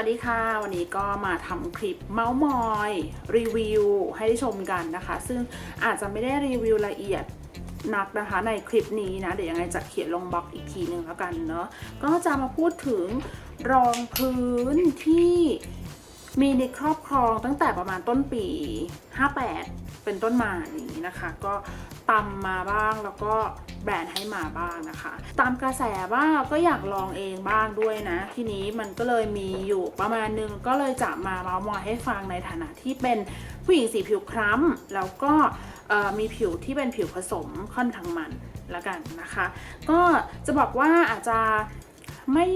วัสดีค่ะ วันนี้ก็มาทำคลิปเมาส์มอยรีวิวให้ได้ชมกันนะคะ ซึ่งอาจจะไม่ได้รีวิวละเอียดนักนะคะในคลิปนี้นะ เดี๋ยวยังไงจะเขียนลงบล็อกอีกทีหนึ่งแล้วกันเนาะก็จะมาพูดถึงรองพื้นที่มีในครอบครองตั้งแต่ประมาณต้นปี 58 เป็นต้นมาอย่างนี้นะคะ ก็ตำมาบ้างแล้วก็แบรนด์ให้มาบ้างนะคะ ตามกระแสว่างก็อยากลองเองบ้างด้วยนะ ทีนี้มันก็เลยมีอยู่ประมาณนึงก็เลยจะมาเมาส์มอยให้ฟังในฐานะที่เป็นผู้หญิงสีผิวคล้ำแล้วก็มีผิวที่เป็นผิวผสมค่อนข้างมันละกันนะคะ ก็จะบอกว่าอาจจะไม่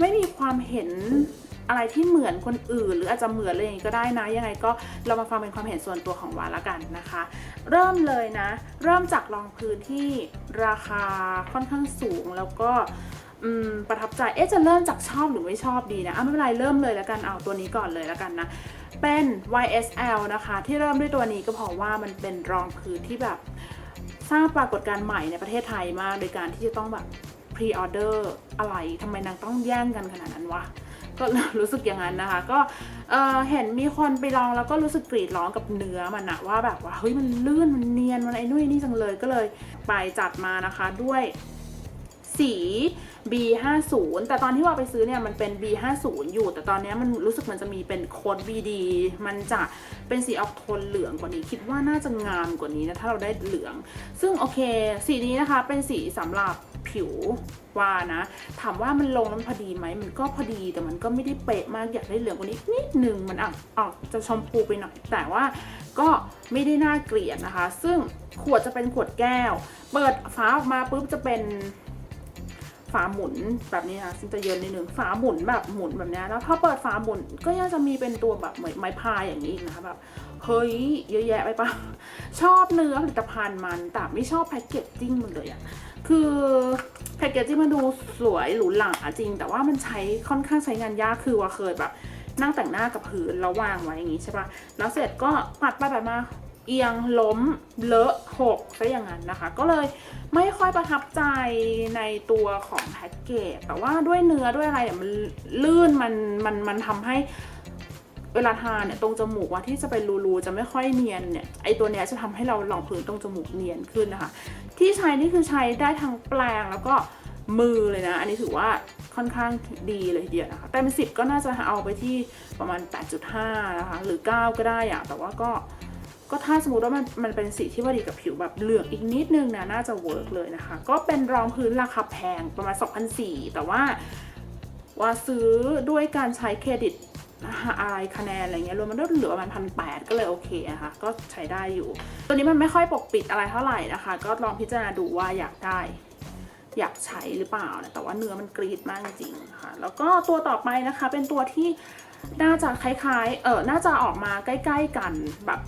ไม่มีความเห็น อะไรที่เหมือนคนอื่น หรืออาจจะเหมือนเลยอย่างนี้ก็ได้นะ ยังไงก็เรามาฟังเป็นความเห็นส่วนตัวของวาละกันนะคะ เริ่มเลยนะ เริ่มจากรองพื้นที่ราคาค่อนข้างสูงแล้วก็ประทับใจ เอ๊ะ จะเริ่มจากชอบหรือไม่ชอบดีนะอะไม่เป็นไร เริ่มเลยแล้วกัน เอาตัวนี้ก่อนเลยแล้วกันนะ เป็น YSL นะคะ ที่เริ่มด้วยตัวนี้ก็เพราะว่ามันเป็นรองพื้นที่แบบ สร้างปรากฏการณ์ใหม่ในประเทศไทยมาก โดยการที่จะต้องแบบพรีออเดอร์อะไร ทำไมนางต้องแย่งกันขนาดนั้นวะ ก็รู้สึกอย่างนั้นนะคะ ก็เเห็นมีคนไปลองแล้วก็รู้สึกกรีดร้องกับเนื้อมันนะว่าแบบว่าเฮ้ยมันลื่นมันเนียนมันไอ้นู่นนี่จังเลยก็เลยไปจัดมานะคะด้วยสี B50 แต่ตอนที่ว่าไปซื้อเนี่ยมันเป็น B50 อยู่ แต่ตอนนี้มันรู้สึกมันจะมีเป็นโค้ด BD มันจะเป็นสีออกโทนเหลืองกว่านี้ คิดว่าน่าจะงามกว่านี้นะ ถ้าเราได้เหลือง ซึ่งโอเค สีนี้นะคะเป็นสีสำหรับ ผิวว่านะ ถามว่ามันลงแล้วมันพอดีไหม มันก็พอดีแต่มันก็ไม่ได้เป๊ะมากอยากได้เหลืองกว่านี้นิดนึงมันอะออกจะชมพูไปหน่อย แต่ว่าก็ไม่ได้น่าเกลียดนะคะ ซึ่งขวดจะเป็นขวดแก้ว เปิดฝาออกมาปุ๊บจะเป็นฝาหมุนแบบนี้นะซึ่งจะเยินนิดนึงฝาหมุนแบบหมุนแบบนี้แล้วพอเปิดฝาหมุนก็ยังจะมีเป็นตัวแบบเหมือนไม้พายอย่างนี้นะคะแบบเฮ้ยเยอะแยะไปปะชอบเนื้อผลิตภัณฑ์มันแต่ไม่ชอบแพ็กเกจจิ้งมันเลยอะ คือแพ็กเกจจิ้งมันดูสวยหรูหราจริง แต่ว่ามันใช้ค่อนข้างใช้งานยากคือว่าเคยแบบนั่งแต่งหน้ากับพื้นแล้ววางไว้อย่างนี้ใช่ปะแล้วเสร็จก็ปัดไปแบบมาเอียงล้มเลอะหกซะอย่างนั้นนะคะ ก็เลยไม่ค่อยประทับใจในตัวของแพ็กเกจแต่ว่าด้วยเนื้อด้วยอะไรเนี่ยมันลื่นมันมันมันทำให้ เวลาทานเนี่ยตรงจมูกว่าที่จะเป็นรูๆจะไม่ค่อยเนียนเนี่ยไอตัวเนี้ยจะทำให้เราลองพื้นตรงจมูกเนียนขึ้นนะคะ ที่ใช้นี่คือใช้ได้ทั้งแปลงแล้วก็มือเลยนะ อันนี้ถือว่าค่อนข้างดีเลยทีเดียวนะคะแต่เป็นสิบก็น่าจะเอาไปที่ประมาณ 8.5 นะคะ หรือ 9 ก็ได้อะแต่ว่าก็ก็ถ้าสมมติว่ามันมันเป็นสีที่พอดีกับผิวแบบเหลืองอีกนิดนึงนะน่าจะเวิร์กเลยนะคะ ก็เป็นรองพื้นราคาแพงประมาณ 2,400 แต่ว่าว่าซื้อด้วยการใช้เครดิต อะไรคะแนนอะไรเงี้ยรวมมันก็เหลือประมาณพันแปดก็เลยโอเคอะคะก็ใช้ได้อยู่ ตัวนี้มันไม่ค่อยปกปิดอะไรเท่าไหร่นะคะ ก็ลองพิจารณาดูว่าอยากได้ อยากใช้หรือเปล่านะแต่ว่าเนื้อมันกรีดมากจริงค่ะ แล้วก็ตัวต่อไปนะคะ เป็นตัวที่น่าจะคล้ายๆเออน่าจะออกมาใกล้ ๆกันแบบ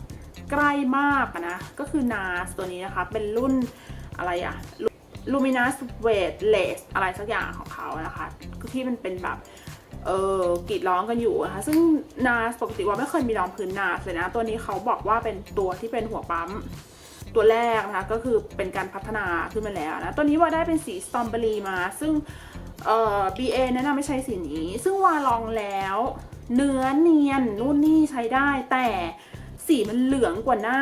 ใกล้มากนะก็คือ NARS ตัวนี้นะคะ เป็นรุ่นอะไรอะ Luminous Weightless อะไรสักอย่างของเขานะคะที่มันเป็นแบบ เออกรีดร้องกันอยู่นะคะซึ่งนาสปกติว่าไม่เคยมีรองพื้นนาสเลยนะ ตัวนี้เขาบอกว่าเป็นตัวที่เป็นหัวปั๊ม ตัวแรกนะคะก็คือเป็นการพัฒนาขึ้นมาแล้วนะ ตัวนี้ว่าได้เป็นสีสตรอเบอรี่มา ซึ่งเอ่อ BA แนะนำไม่ใช้สีนี้ ซึ่งว่าลองแล้ว เนื้อเนียนนู่นนี่ใช้ได้ แต่สีมันเหลืองกว่าหน้า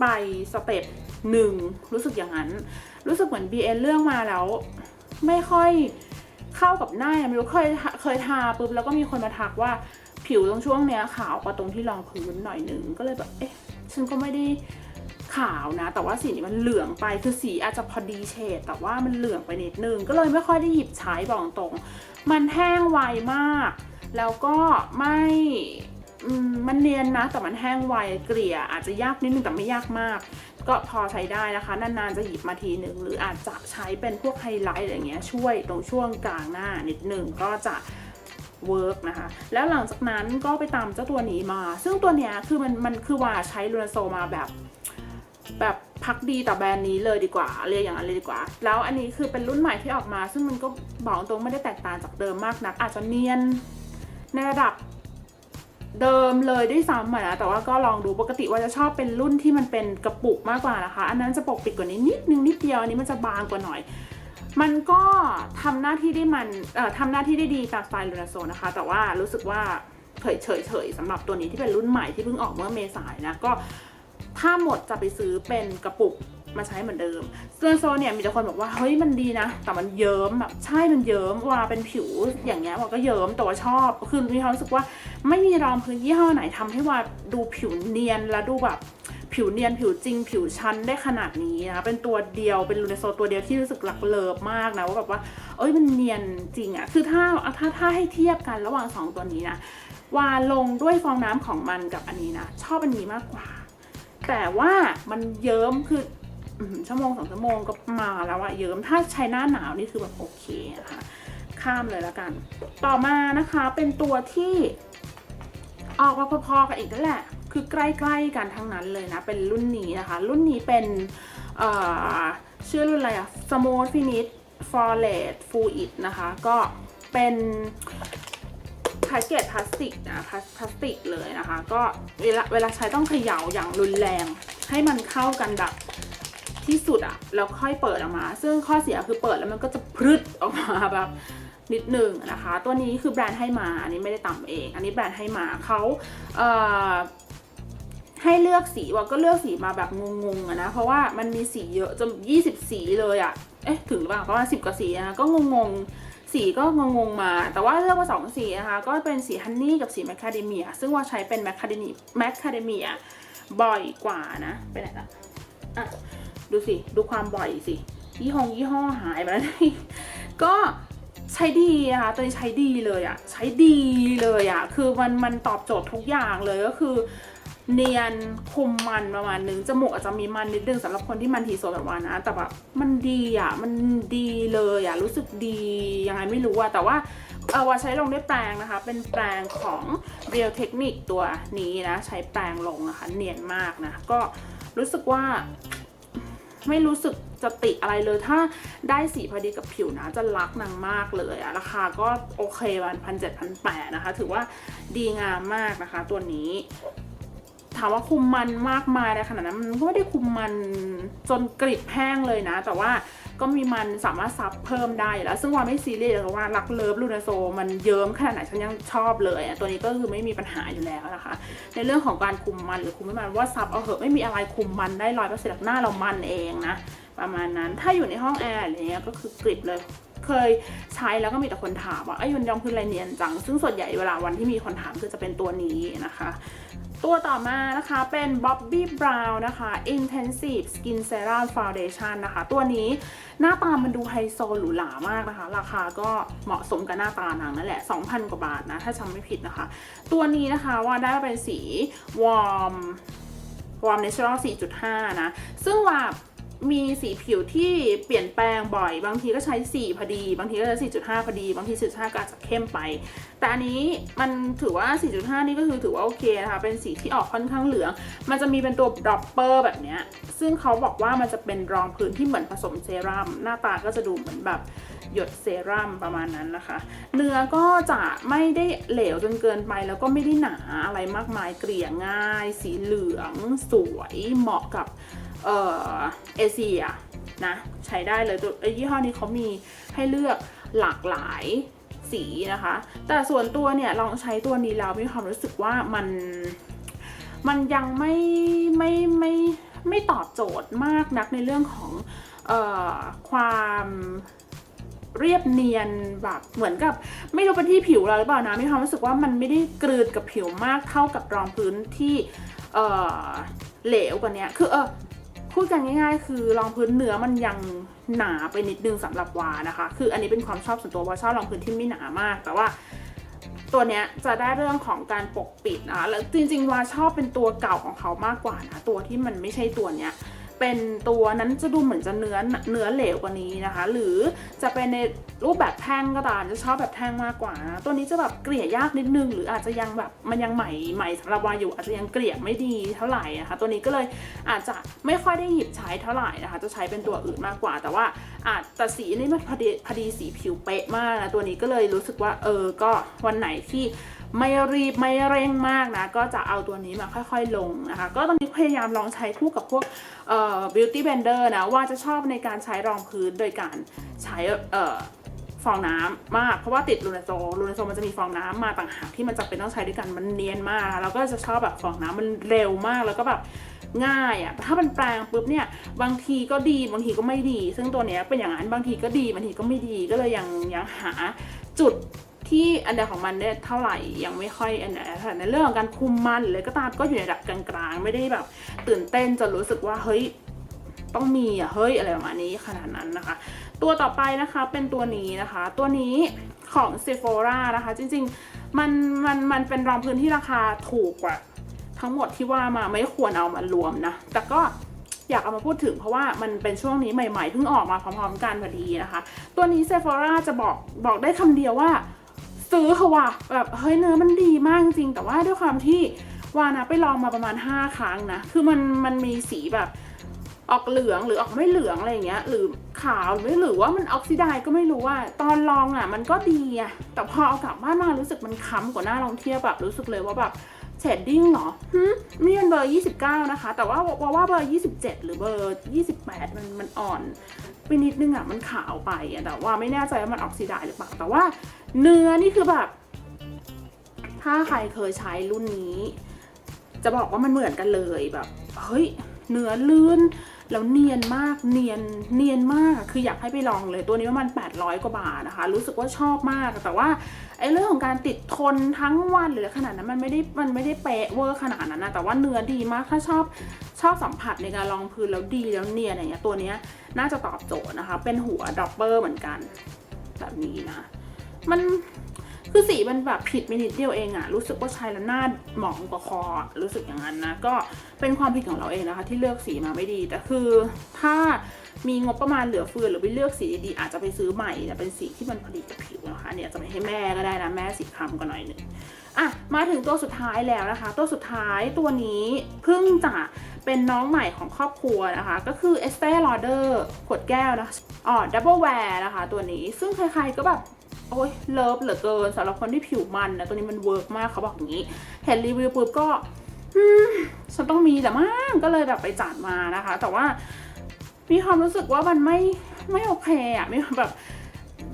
ไปสเต็ปหนึ่งรู้สึกอย่างนั้น รู้สึกเหมือน BN เรื่องมาแล้ว ไม่ค่อย เข้ากับหน้าไม่รู้เคยเคยทาปุ๊บแล้วก็มีคนมาทักว่าผิวตรงช่วงเนี้ยขาวกว่าตรงที่รองพื้นหน่อยหนึ่งก็เลยแบบเอ๊ะฉันก็ไม่ได้ขาวนะ แต่ว่าสีนี้มันเหลืองไปคือสีอาจจะพอดีเฉดแต่ว่ามันเหลืองไปนิดนึงก็เลยไม่ค่อยได้หยิบใช้บอกตรง มันแห้งไวมาก แล้วก็ไม่มมันเนียนนะแต่มันแห้งไวเกลี่ยอาจจะยากนิดนึงแต่ไม่ยากมาก ก็พอใช้ได้นะคะ นานๆจะหยิบมาทีหนึ่งหรืออาจจะใช้เป็นพวกไฮไลท์อะไรเงี้ยช่วยตรงช่วงกลางหน้านิดหนึ่งก็จะเวิร์กนะคะ แล้วหลังจากนั้นก็ไปตามเจ้าตัวนี้มา ซึ่งตัวเนี้ยคือมันมันคือว่าใช้ลูนาโซมาแบบแบบพักดีต่อแบรนด์นี้เลยดีกว่า เรียกอย่างนั้นเลยดีกว่า แล้วอันนี้คือเป็นรุ่นใหม่ที่ออกมา ซึ่งมันก็บอกตรงไม่ได้แตกต่างจากเดิมมากนัก อาจจะเนียนในระดับ เดิมเลยด้วยซ้ำอะนะแต่ว่าก็ลองดูปกติว่าจะชอบเป็นรุ่นที่มันเป็นกระปุกมากกว่านะคะ อันนั้นจะปกปิดกว่านี้นิดนึงนิดเดียวอันนี้มันจะบางกว่าหน่อย มันก็ทำหน้าที่ได้มันเอ่อทำหน้าที่ได้ดีตามสไตล์ลูนาโซนะคะ แต่ว่ารู้สึกว่าเฉยเฉยเฉยสำหรับตัวนี้ที่เป็นรุ่นใหม่ที่เพิ่งออกเมื่อเมษายนนะก็ถ้าหมดจะไปซื้อเป็นกระปุกมาใช้เหมือนเดิมลูนาโซเนี่ยมีแต่คนบอกว่าเฮ้ยมันดีนะ แต่มันเยิ้มแบบใช่มันเยิ้มว่าเป็นผิวอย่างเงี้ยว่าก็เยิ้มแต่ว่าชอบคือมีความรู้สึกว่า ไม่มีรองพื้นยี่ห้อไหนทำให้ว่าดูผิวเนียนและดูแบบผิวเนียนผิวจริงผิวชั้นได้ขนาดนี้นะเป็นตัวเดียวเป็นลูเนโซตัวเดียวที่รู้สึกหลักเลิฟมากนะว่าแบบว่าเอ้ยมันเนียนจริงอะคือถ้าถ้าถ้าให้เทียบกันระหว่างสองตัวนี้นะวาลงด้วยฟองน้ำของมันกับอันนี้นะชอบอันนี้มากกว่า แต่ว่ามันเยิ้มคืออชั่วโมงสองชั่วโมงก็มาแล้วอะเยิ้มถ้าใช้หน้าหนาวนี่คือแบบโอเคนะคะข้ามเลยแล้วกัน ต่อมานะคะเป็นตัวที่ ออกมาพอๆกันอีกนั่นแหละ คือใกล้ๆกันทั้งนั้นเลยนะ เป็นรุ่นนี้นะคะ รุ่นนี้เป็นเอ่อชื่อรุ่นอะไรอะ Smooth Finish Flawless Fluid นะคะ ก็เป็นแพ็กเกจพลาสติกนะพลาสพลาสติกเลยนะคะ ก็เวลาเวลาใช้ต้องเขย่าอย่างรุนแรง ให้มันเข้ากันแบบที่สุดอะแล้วค่อยเปิดออกมา ซึ่งข้อเสียคือเปิดแล้วมันก็จะพรึดออกมาแบบ นิดหนึ่งนะคะ ตัวนี้คือแบรนด์ให้มาอันนี้ไม่ได้ตำเอง อันนี้แบรนด์ให้มาเขาเให้เลือกสีว่าก็เลือกสีมาแบบงงๆนะ เพราะว่ามันมีสีเยอะจน20 สีเลยอะเอ๊ะถึงหรือเปล่าประมาณ10กว่าสีนะก็งงๆ สีก็งงๆมา แต่ว่าเลือกมาสองสีนะคะ ก็เป็นสีฮันนี่กับสีแมคคาเดเมีย ซึ่งว่าใช้เป็นแมคคาเดเมียแมคคาเดเมียบ่อยกว่านะ ไปไหนละอะดูสิ ดูความบ่อยสิ ยี่ห้อยี่ห้อหายไปแล้วก็ ใช้ดีนะคะตัวนี้ใช้ดีเลยอะใช้ดีเลยอะคือมันมันตอบโจทย์ทุกอย่างเลยก็คือ เนียนคุมมันประมาณนึงจมูกอาจจะมีมันนิดนึงสำหรับคนที่มันทีโซแบบว่านะแต่แบบมันดีอะมันดีเลยอะรู้สึกดียังไงไม่รู้อะแต่ว่าเออว่าใช้ลงด้วยแปรงนะคะ เป็นแปรงของ Real Technique ตัวนี้นะ ใช้แปรงลงนะคะ เนียนมากนะ ก็รู้สึกว่า ไม่รู้สึกจะติอะไรเลย ถ้าได้สีพอดีกับผิวนะ จะรักนางมากเลยอะราคาก็โอเควันพันเจ็ดพันแปดนะคะ ถือว่าดีงามมากนะคะ ตัวนี้ ถามว่าคุมมันมากมายในขนาดนั้นมันก็ไม่ได้คุมมันจนกริบแห้งเลยนะ แต่ว่า ก็มีมันสามารถซับเพิ่มได้อยู่แล้ว ซึ่งว่าไม่ซีเรียสเลยเพราะว่ารักเลิฟลูนาโซมันเยิ้มขนาดไหนฉันยังชอบเลยอะตัวนี้ก็คือไม่มีปัญหาอยู่แล้วนะคะ ในเรื่องของการคุมมันหรือคุมไม่มันว่าซับเอาเหอะไม่มีอะไรคุมมันได้ร้อยเปอร์เซ็นต์หน้าเรามันเองนะประมาณนั้นถ้าอยู่ในห้องแอร์อะไรเงี้ยก็คือกริบเลย เคยใช้แล้วก็มีแต่คนถามว่าไอ้ยมันยองคืออะไรเนียนจัง ซึ่งส่วนใหญ่เวลาวันที่มีคนถามคือจะเป็นตัวนี้นะคะ ตัวต่อมานะคะเป็น Bobbi Brown นะคะ Intensive Skin Serum Foundation นะคะ ตัวนี้หน้าตามันดูไฮโซหรูหรามากนะคะ ราคาก็เหมาะสมกับหน้าตานางนั่นแหละ 2,000 กว่าบาทนะ ถ้าจำไม่ผิดนะคะ ตัวนี้นะคะว่าได้เป็นสีวอร์มวอร์มเนเชอรัล4.5 นะ ซึ่งว่า มีสีผิวที่เปลี่ยนแปลงบ่อย บางทีก็ใช้สีพอดี บางทีก็ใช้4.5 พอดี บางที4.5ก็อาจจะเข้มไป แต่อันนี้มันถือว่า 4.5 นี่ก็คือถือว่าโอเคนะคะ เป็นสีที่ออกค่อนข้างเหลือง มันจะมีเป็นตัวดรอปเปอร์แบบเนี้ย ซึ่งเขาบอกว่ามันจะเป็นรองพื้นที่เหมือนผสมเซรั่ม หน้าตาก็จะดูเหมือนแบบหยดเซรั่มประมาณนั้นนะคะ เนื้อก็จะไม่ได้เหลวจนเกินไป แล้วก็ไม่ได้หนาอะไรมากมาย เกลี่ยง่าย สีเหลือง สวย เหมาะกับ เอ่อเอเชียนะใช้ได้เลยตัวยี่ห้อนี้เขามีให้เลือกหลากหลายสีนะคะ แต่ส่วนตัวเนี่ยลองใช้ตัวนี้แล้วมีความรู้สึกว่ามันมันยังไม่ไม่ไม่ไม่ตอบโจทย์มากนักในเรื่องของออความเรียบเนียนแบบเหมือนกับไม่รู้เป็นที่ผิวเราหรือเปล่านะมีความรู้สึกว่ามันไม่ได้กลืนกับผิวมากเท่ากับรองพื้นที่เเหลวกว่านี้คือเออ พูดกันง่ายๆ คือรองพื้นเนื้อมันยังหนาไปนิดนึงสำหรับวานะคะ คืออันนี้เป็นความชอบส่วนตัววาชอบรองพื้นที่ไม่หนามาก แต่ว่าตัวเนี้ยจะได้เรื่องของการปกปิดนะแล้วจริงๆวาชอบเป็นตัวเก่าของเขามากกว่านะตัวที่มันไม่ใช่ตัวเนี้ย เป็นตัวนั้นจะดูเหมือนจะเนื้อเนื้อเหลวกว่านี้นะคะ หรือจะเป็นในรูปแบบแท่งก็ตามจะชอบแบบแท่งมากกว่า ตัวนี้จะแบบเกลี่ยยากนิดนึง หรืออาจจะยังแบบมันยังใหม่ใหม่สำหรับวาอยู่อาจจะยังเกลี่ยไม่ดีเท่าไหร่นะคะ ตัวนี้ก็เลยอาจจะไม่ค่อยได้หยิบใช้เท่าไหร่นะคะ จะใช้เป็นตัวอื่นมากกว่า แต่ว่าอาจแต่สีนี่มันพอดีพอดีสีผิวเป๊ะมากนะตัวนี้ก็เลยรู้สึกว่าเออก็วันไหนที่ ไม่รีบไม่เร่งมากนะ ก็จะเอาตัวนี้มาค่อยๆลงนะคะ ก็ตอนนี้พยายามลองใช้คู่กับพวกเอ่อ beauty blender นะ ว่าจะชอบในการใช้รองพื้นโดยการใช้เอ่อฟองน้ำมาก เพราะว่าติดลูนาโซลูนาโซมันจะมีฟองน้ำมาต่างหากที่มันจำเป็นต้องใช้ด้วยกันมันเนียนมากแล้วก็จะชอบแบบฟองน้ำมันเร็วมากแล้วก็แบบง่ายอะ่ะถ้ามันแปลงปุ๊บเนี่ยบางทีก็ดีบางทีก็ไม่ดี ซึ่งตัวเนี้ยเป็นอย่างนั้นบางทีก็ดีบางทีก็ไม่ดีก็เลยยังยังหาจุด ที่อันใดของมันเนี่ยเท่าไหร่ยังไม่ค่อยอันไหนแต่ในเรื่องของการคุมมันหรือก็ตามก็อยู่ในระดับกลางๆ ไม่ได้แบบตื่นเต้นจนรู้สึกว่าเฮ้ยต้องมีอะเฮ้ยอะไรประมาณนี้ขนาดนั้นนะคะ ตัวต่อไปนะคะเป็นตัวนี้นะคะ ตัวนี้ของ Sephora นะคะ จริงๆมันมันมันเป็นรองพื้นที่ราคาถูกกว่า ทั้งหมดที่ว่ามาไม่ควรเอามารวมนะ แต่ก็อยากเอามาพูดถึงเพราะว่ามันเป็นช่วงนี้ใหม่ๆเพิ่งออกมาพร้อมๆกันพอดีนะคะ ตัวนี้ Sephora จะบอกบอกได้คำเดียวว่า ซื้อค่ะว่ะแบบเฮ้ยเนื้อมันดีมากจริงแต่ว่าด้วยความที่วานะไปลองมาประมาณ 5 ครั้งนะ คือมันมันมีสีแบบออกเหลืองหรือออกไม่เหลืองอะไรเงี้ย หรือขาวหรือหรือว่ามันออกซิไดก็ไม่รู้ว่า ตอนลองอะ มันก็ดีอะ แต่พอเอากลับบ้านมารู้สึกมันค้ำกว่าหน้าลองเทียบแบบรู้สึกเลยว่าแบบเชดดิ้งเหรอฮึนี่มันเบอร์ 29 นะคะ แต่ว่าว่าว่าเบอร์ 27 หรือเบอร์ 28 มันมันอ่อน ไปนิดนึงอะมันขาวไปอะแต่ว่าไม่แน่ใจว่ามันออกซิไดหรือเปล่า แต่ว่าเนื้อนี่คือแบบ ถ้าใครเคยใช้รุ่นนี้ จะบอกว่ามันเหมือนกันเลยแบบเฮ้ยเนื้อลื่นแล้วเนียนมากเนียนเนียนมากคืออยากให้ไปลองเลยตัวนี้ประมาณ800 กว่าบาทนะคะ รู้สึกว่าชอบมากแต่ว่าไอ้เรื่องของการติดทนทั้งวันหรือขนาดนั้นมันไม่ได้มันไม่ได้เป๊ะเวอร์ขนาดนั้นนะแต่ว่าเนื้อดีมากถ้าชอบชอบสัมผัสในการรองพื้นแล้วดีแล้วเนียนอย่างเงี้ยตัวเนี้ยน่าจะตอบโจทย์นะคะ เป็นหัวดอปเปอร์เหมือนกัน แบบนี้นะ มัน คือสีมันแบบผิดไปนิดเดียวเองอะรู้สึกว่าใช้แล้วหน้าหมองกว่าคอรู้สึกอย่างนั้นนะก็เป็นความผิดของเราเองนะคะ ที่เลือกสีมาไม่ดีแต่คือถ้ามีงบประมาณเหลือเฟือหรือไปเลือกสีดีๆอาจจะไปซื้อใหม่แต่เป็นสีที่มันพอดีกับผิวนะคะเนี่ยจะไปให้แม่ก็ได้นะแม่สีคล้ำก็หน่อยหนึ่งอะมาถึงตัวสุดท้ายแล้วนะคะ ตัวสุดท้ายตัวนี้เพิ่งจะเป็นน้องใหม่ของครอบครัวนะคะ ก็คือ Estee Lauder ขวดแก้วนะอ๋อ Double Wear นะคะ ตัวนี้ซึ่งใครๆก็แบบ โอ้ยเลิฟเหลือเกินสำหรับคนที่ผิวมันนะตัวนี้มันเวิร์กมากเขาบอกอย่างนี้ เห็นรีวิวปุ๊บก็ฉันต้องมีแต่มั่งก็เลยแบบไปจัดมานะคะ แต่ว่ามีความรู้สึกว่ามันไม่ไม่โอเคอะไม่แบบ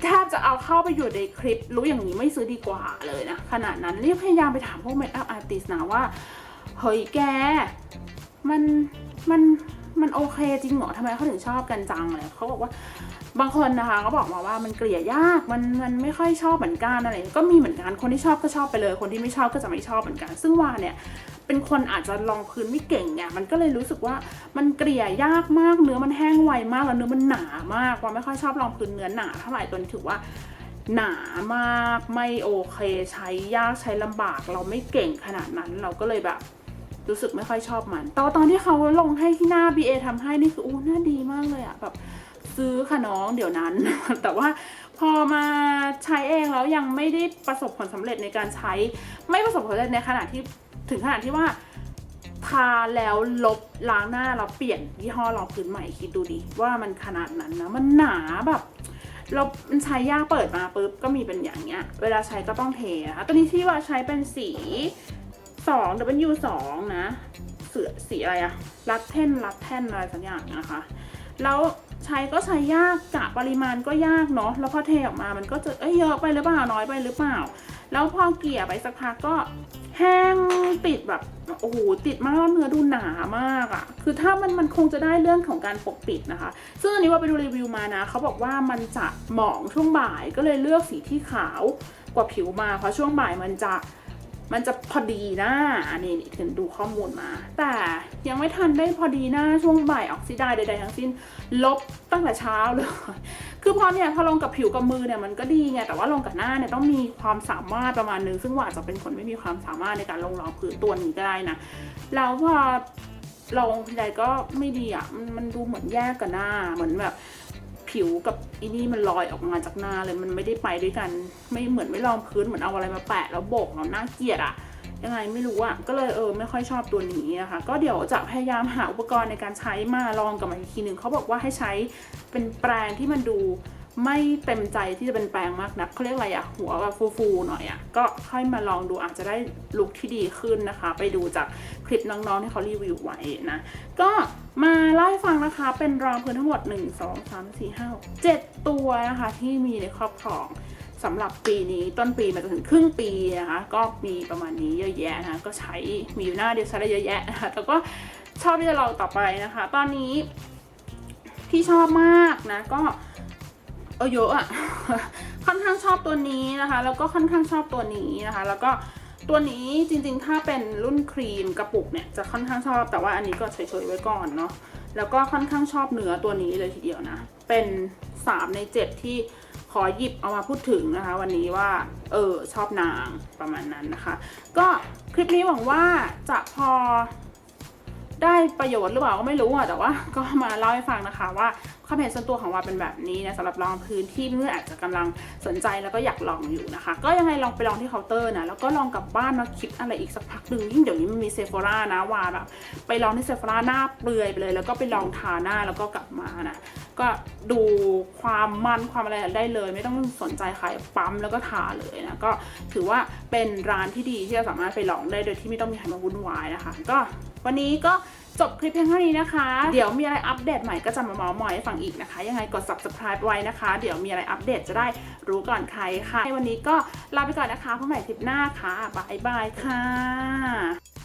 แทบจะเอาเข้าไปอยู่ในคลิป รู้อย่างนี้ไม่ซื้อดีกว่าเลยนะ ขนาดนั้นรีบพยายามไปถามพวกเมคอัพอาร์ติสนะว่า เฮ้ยแก มันมัน มันโอเคจริงเหรอทำไมเขาถึงชอบกันจังเลยเขาบอกว่าบางคนนะคะก็บอกมาว่ามันเกลี่ยยากมันมันไม่ค่อยชอบเหมือนกันอะไรก็มีเหมือนกันคนที่ชอบก็ชอบไปเลย คนที่ไม่ชอบก็จะไม่ชอบเหมือนกัน ซึ่งว่าเนี่ยเป็นคนอาจจะลองพื้นไม่เก่งไงมันก็เลยรู้สึกว่ามันเกลี่ยยากมากเนื้อมันแห้งไวมากแล้วเนื้อมันหนามากว่าไม่ค่อยชอบลองพื้นเนื้อหนาเท่าไหร่ตัวนี้ถือว่าหนามากไม่โอเคใช้ยากใช้ลำบาก เราไม่เก่งขนาดนั้นเราก็เลยแบบ รู้สึกไม่ค่อยชอบมันตอนตอนที่เขาลงให้ที่หน้า BA ทำให้นี่คืออู้หน้าดีมากเลยอะแบบซื้อค่ะน้องเดี๋ยวนั้น แต่ว่าพอมาใช้เองแล้วยังไม่ได้ประสบผลสำเร็จในการใช้ ไม่ประสบผลสำเร็จในขณะที่ถึงขนาดที่ว่าทาแล้วลบล้างหน้าแล้วเปลี่ยนยี่ห้อรองพื้นใหม่คิดดูดิว่ามันขนาดนั้นนะมันหนาแบบเรามันใช้ยากเปิดมาปุ๊บก็มีเป็นอย่างเงี้ย เวลาใช้ก็ต้องเทนะคะตัวนี้ที่ว่าใช้เป็นสี สอง W สองนะเสือสีอะไรอะรัดเท่นรัดแท่นอะไรสักอย่างนะคะ แล้วใช้ก็ใช้ยากกะปริมาณก็ยากเนาะแล้วพอเทออกมามันก็จะเอ้ยเยอะไปหรือเปล่าน้อยไปหรือเปล่า แล้วพอเกลี่ยไปสักพักก็แห้งติดแบบโอ้โหติดมากเนื้อดูหนามากอะ่ะ คือถ้ามันมันคงจะได้เรื่องของการปกปิดนะคะ ซึ่งอันนี้ว่าไปดูรีวิวมานะเขาบอกว่ามันจะหมองช่วงบ่ายก็เลยเลือกสีที่ขาวกว่าผิวมาเพราะช่วงบ่ายมันจะ มันจะพอดีหน้าอันนี้นี่ถึงดูข้อมูลมา แต่ยังไม่ทันได้พอดีหน้าช่วงบ่ายออกซิไดใดๆทั้งสิ้น ลบตั้งแต่เช้าเลย คือพอเนี่ยพอลงกับผิวกับมือเนี่ยมันก็ดีไงแต่ว่าลงกับหน้าเนี่ยต้องมีความสามารถประมาณนึงซึ่งว่าจะเป็นคนไม่มีความสามารถในการลงรองพื้นตัวนี้ก็ได้นะแล้วพอลงทีไรก็ไม่ดีอะมันดูเหมือนแยกกับหน้าเหมือนแบบ ผิวกับอีนี่มันลอยออกมาจากหน้าเลยมันไม่ได้ไปด้วยกัน ไม่เหมือนไม่รองพื้นเหมือนเอาอะไรมาแปะแล้วโบกแล้วน่าเกลียดอะยังไงไม่รู้อะก็เลยเออไม่ค่อยชอบตัวนี้นะคะ ก็เดี๋ยวจะพยายามหาอุปกรณ์ในการใช้มาลองกับมันอีกทีหนึ่งเขาบอกว่าให้ใช้เป็นแปรงที่มันดู ไม่เต็มใจที่จะเป็นแปลงมากนักเขาเรียกอะไรอะหัวแบบฟูๆหน่อยอะก็ค่อยมาลองดูอาจจะได้ลุคที่ดีขึ้นนะคะ ไปดูจากคลิปน้องๆที่เขารีวิวไว้นะ ก็มาเล่าให้ฟังนะคะเป็นรองพื้นทั้งหมด 1 2 3 4 5 7 ตัวนะคะ ที่มีในครอบครองสำหรับปีนี้ต้นปีมาจนถึงครึ่งปีนะคะ ก็มีประมาณนี้เยอะแยะนะคะก็ใช้มีอยู่หน้าเดียวใช้ได้เยอะแยะนะคะแต่ก็ชอบที่จะลองต่อไปนะคะ ตอนนี้ที่ชอบมากนะก็ เออเยอะอะค่อนข้างชอบตัวนี้นะคะ แล้วก็ค่อนข้างชอบตัวนี้นะคะ แล้วก็ตัวนี้จริงๆ ถ้าเป็นรุ่นครีมกระปุกเนี่ยจะค่อนข้างชอบแต่ว่าอันนี้ก็เฉยๆไว้ก่อนเนาะแล้วก็ค่อนข้างชอบเนื้อตัวนี้เลยทีเดียวนะ เป็น 3 ใน 7 ที่ขอหยิบเอามาพูดถึงนะคะ วันนี้ว่าเออชอบนางประมาณนั้นนะคะ ก็คลิปนี้หวังว่าจะพอ ได้ประโยชน์หรือเปล่าก็ไม่รู้อะแต่ว่าก็มาเล่าให้ฟังนะคะว่าความเห็นส่วนตัวของวาเป็นแบบนี้นะสำหรับลองพื้นที่เมื่ออาจจะกำลังสนใจแล้วก็อยากลองอยู่นะคะ ก็ยังไงลองไปลองที่เคาน์เตอร์นะแล้วก็ลองกลับบ้านมาคิดอะไรอีกสักพักหนึ่งยิ่งเดี๋ยวนี้มันมีเซฟ h รานะวาแบบไปลองที่เซฟ h ราหน้าเปลือยไปเลย แล้วก็ไปลองทาหน้าแล้วก็กลับมานะก็ดูความมันความอะไรได้เลย ไม่ต้องสนใจใครปั๊มแล้วก็ทาเลยนะก็ถือว่าเป็นร้านที่ดีที่จะสามารถไปลองได้โดยที่ไม่ต้องมีใครมาวุ่นวายนะคะ ก็ วันนี้ก็จบคลิปเพียงเท่านี้นะคะ เดี๋ยวมีอะไรอัปเดตใหม่ก็จะมาเมาส์มอยให้ฟังอีกนะคะ ยังไงกด subscribe ไว้นะคะ เดี๋ยวมีอะไรอัปเดตจะได้รู้ก่อนใครค่ะวันนี้ก็ลาไปก่อนนะคะพบกันใหม่คลิปหน้าค่ะบายบายค่ะ